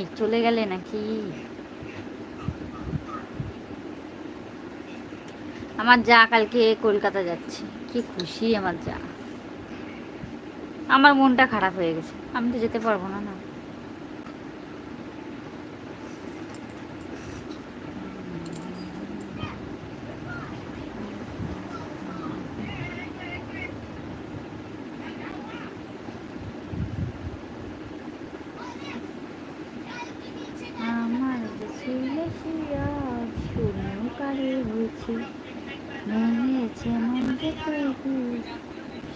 জামাই চলে গেলে নাকি? আমার যা, কালকে কলকাতা যাচ্ছে। কি খুশি আমার যা। আমার মনটা খারাপ হয়ে গেছে। আমি তো যেতে পারব না না আমার যে ছিল শিয়াজ শূন্য কারে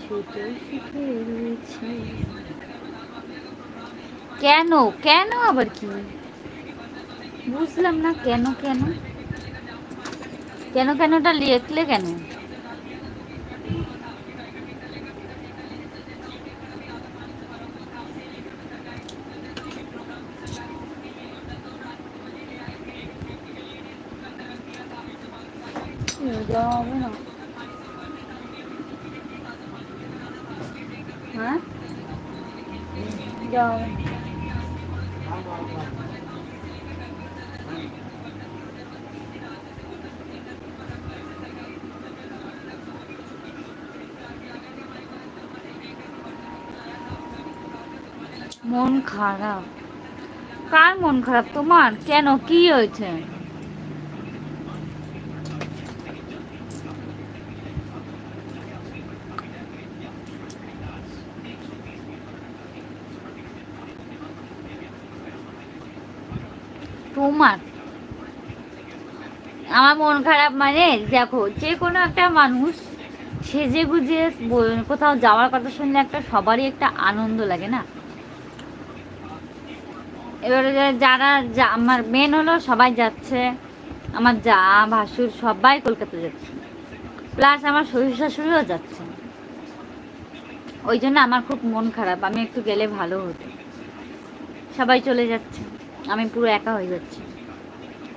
সুতো রয়েছে কেন? কেন আবার কি? বুঝলাম না কেন কেন? কেন কেনটা লিখলে কেন? মন খারাপ। কার মন খারাপ? তোমার? কেন? কি হয়েছে? তোমার। আমার মন খারাপ মানে দেখো, যে কোনো একটা মানুষ সেজে গুজে কোথাও যাওয়ার কথা শুনলে একটা সবারই একটা আনন্দ লাগে না? এবারে যারা আমার মেন হলো সবাই যাচ্ছে, আমার যা, ভাসুর সবাই কলকাতা যাচ্ছে। প্লাস আমার শ্বশুর শাশুড়িও যাচ্ছে। ওই জন্য আমার খুব মন খারাপ, আমি একটু গেলে ভালো হতো। সবাই চলে যাচ্ছে। আমি পুরো একা হয়ে যাচ্ছি।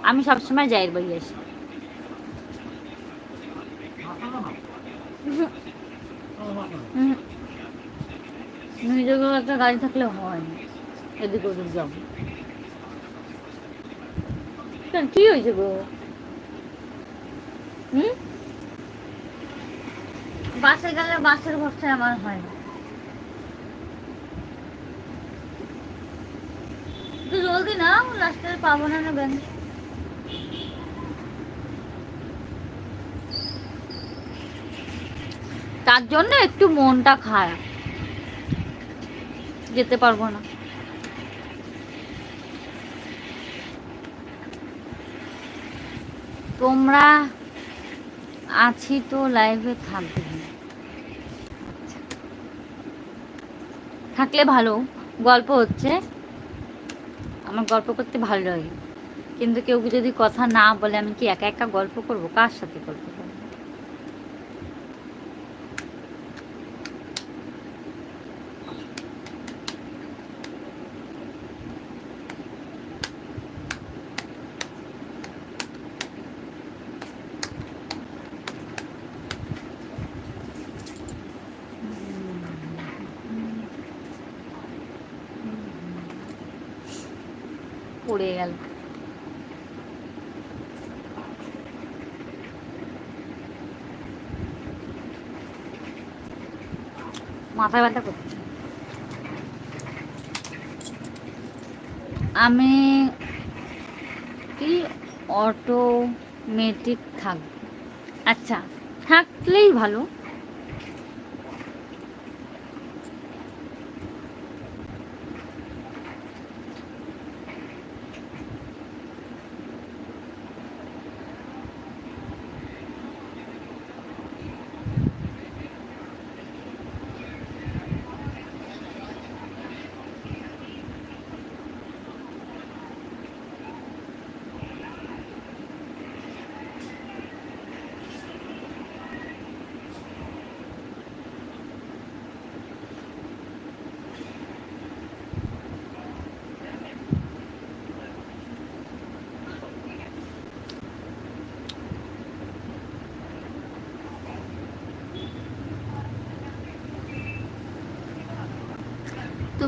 আমি সবসময় যাইয়ের বাড়ি আসি। হুম। একটা গাড়ি থাকলে হয় না। এদিক ওদিক যাব কেন কি হয়েছে গো? হুম? বাসে গেলে বাসের ভরসায় আমার হয় না। একটু জলদি না লাস্টে পাবো না না ব্যাংক তার জন্য একটু মনটা খারাপ। যেতে পারব না। তোমরা আছি তো লাইভে থাকবে। থাকলে ভালো, গল্প হচ্ছে। আমার গল্প করতে ভালো লাগে। কিন্তু কেউ যদি কথা না বলে আমি কি একা একা গল্প করব? কার সাথে করব? পড়ে গেল। মাথা ব্যথা করছে। আমি কি অটোমেটিক থাকব আচ্ছা থাকলেই ভালো।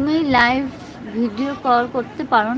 তুমি লাইভ ভিডিও কল করতে পারো?